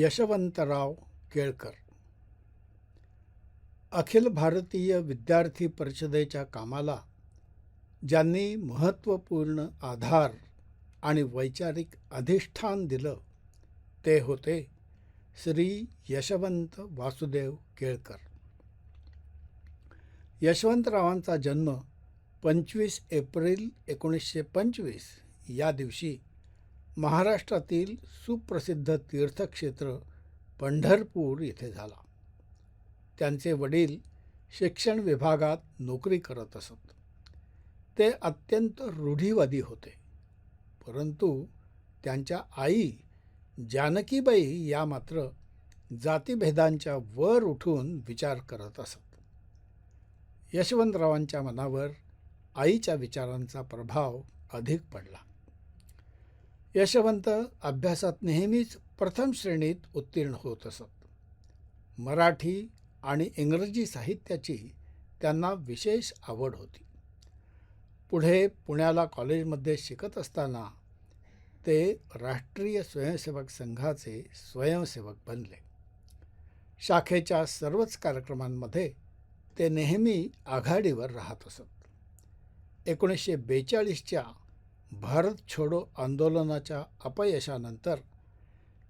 यशवंतराव केळकर. अखिल भारतीय विद्यार्थी परिषदेच्या कामाला ज्यांनी महत्त्वपूर्ण आधार आणि वैचारिक अधिष्ठान दिलं ते होते श्री यशवंत वासुदेव केळकर. यशवंतरावांचा जन्म पंचवीस एप्रिल एकोणीसशे पंचवीस या दिवशी महाराष्ट्रातील सुप्रसिद्ध तीर्थक्षेत्र पंढरपूर येथे झाला. त्यांचे वडील शिक्षण विभागात नोकरी करत असत. ते अत्यंत रूढीवादी होते. परंतु त्यांच्या आई जानकीबाई या मात्र जातीभेदांच्या वर उठून विचार करत असत. यशवंतरावांच्या मनावर आईच्या विचारांचा प्रभाव अधिक पडला. यशवंत अभ्यासात नेहमीच प्रथम श्रेणीत उत्तीर्ण होत असत. मराठी आणि इंग्रजी साहित्याची त्यांना विशेष आवड होती. पुढे पुण्याला कॉलेजमध्ये शिकत असताना ते राष्ट्रीय स्वयंसेवक संघाचे स्वयंसेवक बनले. शाखेच्या सर्वच कार्यक्रमांमध्ये ते नेहमी आघाडीवर राहत असत. एकोणीसशे बेचाळीसच्या भारत छोडो आंदोलनाच्या अपयशानंतर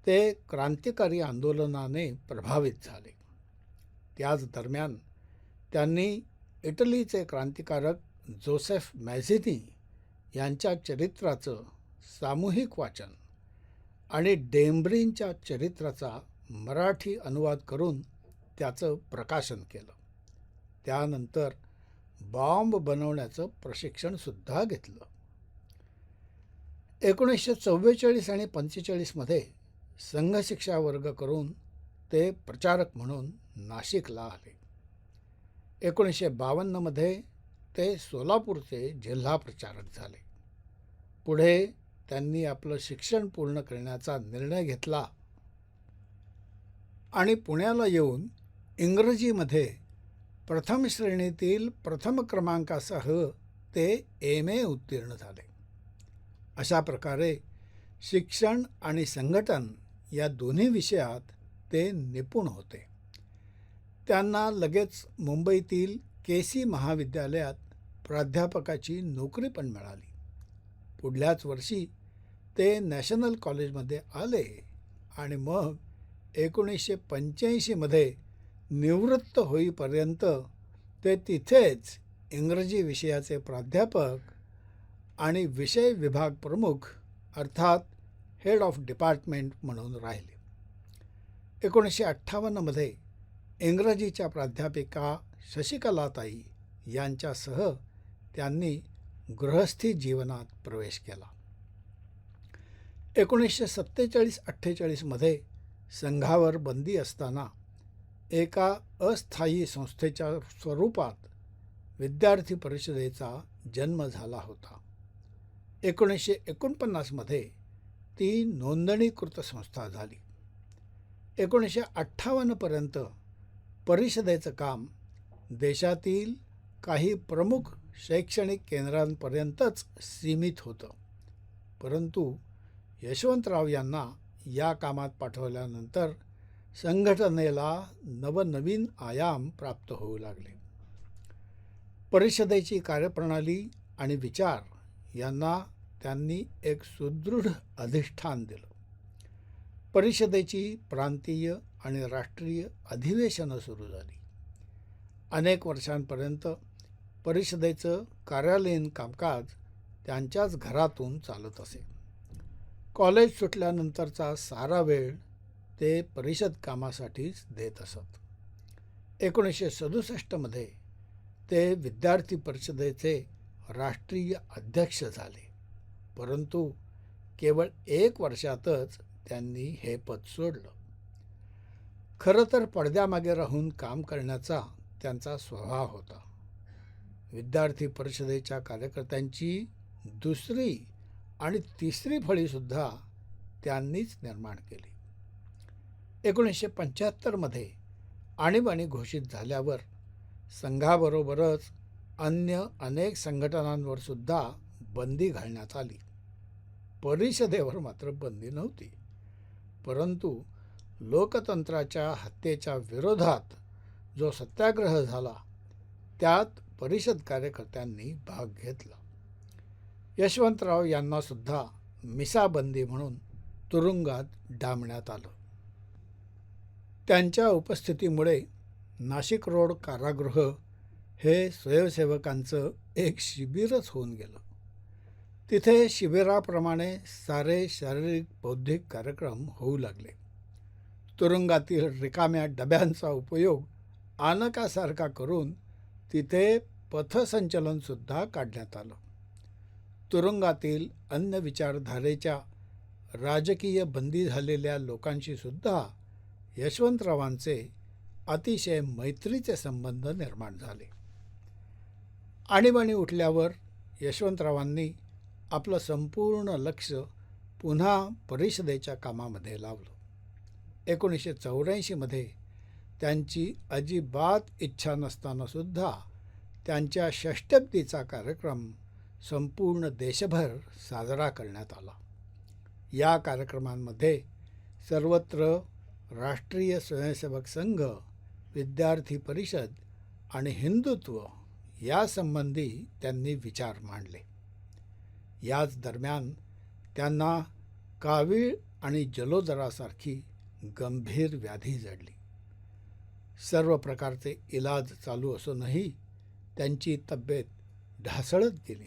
ते क्रांतिकारी आंदोलनाने प्रभावित झाले. त्याच दरम्यान त्यांनी इटलीचे क्रांतिकारक जोसेफ मॅझिनी यांच्या चरित्राचं सामूहिक वाचन आणि डेंब्रींच्या चरित्राचा मराठी अनुवाद करून त्याचं प्रकाशन केलं. त्यानंतर बॉम्ब बनवण्याचं प्रशिक्षणसुद्धा घेतलं. एकोणीसशे चव्वेचाळीस आणि पंचेचाळीसमध्ये संघशिक्षा वर्ग करून ते प्रचारक म्हणून नाशिकला आले. एकोणीसशे बावन्नमध्ये ते सोलापूरचे जिल्हा प्रचारक झाले. पुढे त्यांनी आपलं शिक्षण पूर्ण करण्याचा निर्णय घेतला. आणि पुण्याला येऊन इंग्रजीमध्ये प्रथम श्रेणीतील प्रथम क्रमांकासह ते एम ए उत्तीर्ण झाले. अशा प्रकारे शिक्षण आणि संघटन या दोन्ही विषयात ते निपुण होते. त्यांना लगेच मुंबईतील के सी महाविद्यालयात प्राध्यापकाची नोकरी पण मिळाली. पुढल्याच वर्षी ते नॅशनल कॉलेजमध्ये आले आणि मग एकोणीसशे पंच्याऐंशीमध्ये निवृत्त होईपर्यंत ते तिथेच इंग्रजी विषयाचे प्राध्यापक आणि विषय विभाग प्रमुख अर्थात हेड ऑफ डिपार्टमेंट म्हणून राहिले. एकोणीसशे अठ्ठावन्नमध्ये इंग्रजीच्या प्राध्यापिका शशिकलाताई यांच्यासह त्यांनी गृहस्थी जीवनात प्रवेश केला. एकोणीसशे सत्तेचाळीस अठ्ठेचाळीसमध्ये संघावर बंदी असताना एका अस्थायी संस्थेच्या स्वरूपात विद्यार्थी परिषदेचा जन्म झाला होता. एकोणीसशे एकोणपन्नासमध्ये ती नोंदणीकृत संस्था झाली. एकोणीसशे अठ्ठावन्नपर्यंत परिषदेचं काम देशातील काही प्रमुख शैक्षणिक केंद्रांपर्यंतच सीमित होतं. परंतु यशवंतराव यांना या कामात पाठवल्यानंतर संघटनेला नवनवीन आयाम प्राप्त होऊ लागले. परिषदेची कार्यप्रणाली आणि विचार यांना त्यांनी एक सुदृढ अधिष्ठान दिलं. परिषदेची प्रांतीय आणि राष्ट्रीय अधिवेशनं सुरू झाली. अनेक वर्षांपर्यंत परिषदेचं कार्यालयीन कामकाज त्यांच्याच घरातून चालत असे. कॉलेज सुटल्यानंतरचा सारा वेळ ते परिषद कामासाठीच देत असत. एकोणीसशे सदुसष्टमध्ये ते विद्यार्थी परिषदेचे राष्ट्रीय अध्यक्ष झाले. परंतु केवळ एक वर्षातच त्यांनी हे पद सोडलं. खरं तर पडद्यामागे राहून काम करण्याचा त्यांचा स्वभाव होता. विद्यार्थी परिषदेच्या कार्यकर्त्यांची दुसरी आणि तिसरी फळीसुद्धा त्यांनीच निर्माण केली. एकोणीसशे पंच्याहत्तरमध्ये आणीबाणी घोषित झाल्यावर संघाबरोबरच अन्य अनेक संघटनांवर सुद्धा बंदी घालण्यात आली. परिषदेवर मात्र बंदी नव्हती. परंतु लोकतंत्राच्या हत्येच्या विरोधात जो सत्याग्रह झाला त्यात परिषद कार्यकर्त्यांनी भाग घेतला. यशवंतराव यांनासुद्धा मिसाबंदी म्हणून तुरुंगात डांबण्यात आलं. त्यांच्या उपस्थितीमुळे नाशिक रोड कारागृह हे स्वयंसेवकांचं एक शिबिरच होऊन गेलं. तिथे शिबिराप्रमाणे सारे शारीरिक बौद्धिक कार्यक्रम होऊ लागले. तुरुंगातील रिकाम्या डब्यांचा उपयोग आनकासारखा करून तिथे पथसंचलनसुद्धा काढण्यात आलं. तुरुंगातील अन्य विचारधारेच्या राजकीय बंदी झालेल्या लोकांशीसुद्धा यशवंतरावांचे अतिशय मैत्रीचे संबंध निर्माण झाले. आणीबाणी उठल्यावर यशवंतरावांनी आपलं संपूर्ण लक्ष पुन्हा परिषदेच्या कामामध्ये लावलं. एकोणीसशे चौऱ्याऐंशीमध्ये त्यांची अजिबात इच्छा नसतानासुद्धा त्यांच्या षष्टब्दीचा कार्यक्रम संपूर्ण देशभर साजरा करण्यात आला. या कार्यक्रमांमध्ये सर्वत्र राष्ट्रीय स्वयंसेवक संघ विद्यार्थी परिषद आणि हिंदुत्व यासंबंधी त्यांनी विचार मांडले. याच दरम्यान त्यांना कावीळ आणि जलोदरासारखी गंभीर व्याधी जडली. सर्व प्रकारचे इलाज चालू असूनही त्यांची तब्येत ढासळत गेली.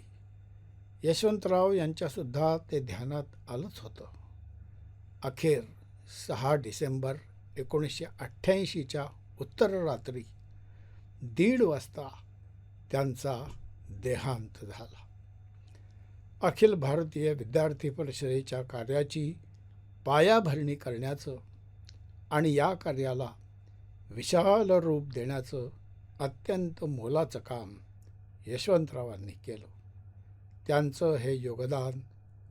यशवंतराव यांच्यासुद्धा ते ध्यानात आलंच होतं. अखेर सहा डिसेंबर एकोणीसशे अठ्ठ्याऐंशीच्या उत्तर रात्री दीड वाजता त्यांचा देहांत झाला. अखिल भारतीय विद्यार्थी परिषदेच्या कार्याची पायाभरणी करण्याचं आणि या कार्याला विशाल रूप देण्याचं अत्यंत मोलाचं काम यशवंतरावांनी केलं. त्यांचं हे योगदान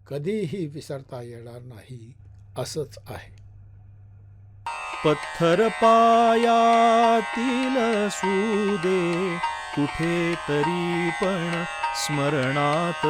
कधीही विसरता येणार नाही असंच आहे. पत्थर पायातील सुदे कुठे तरी पण स्मरणात.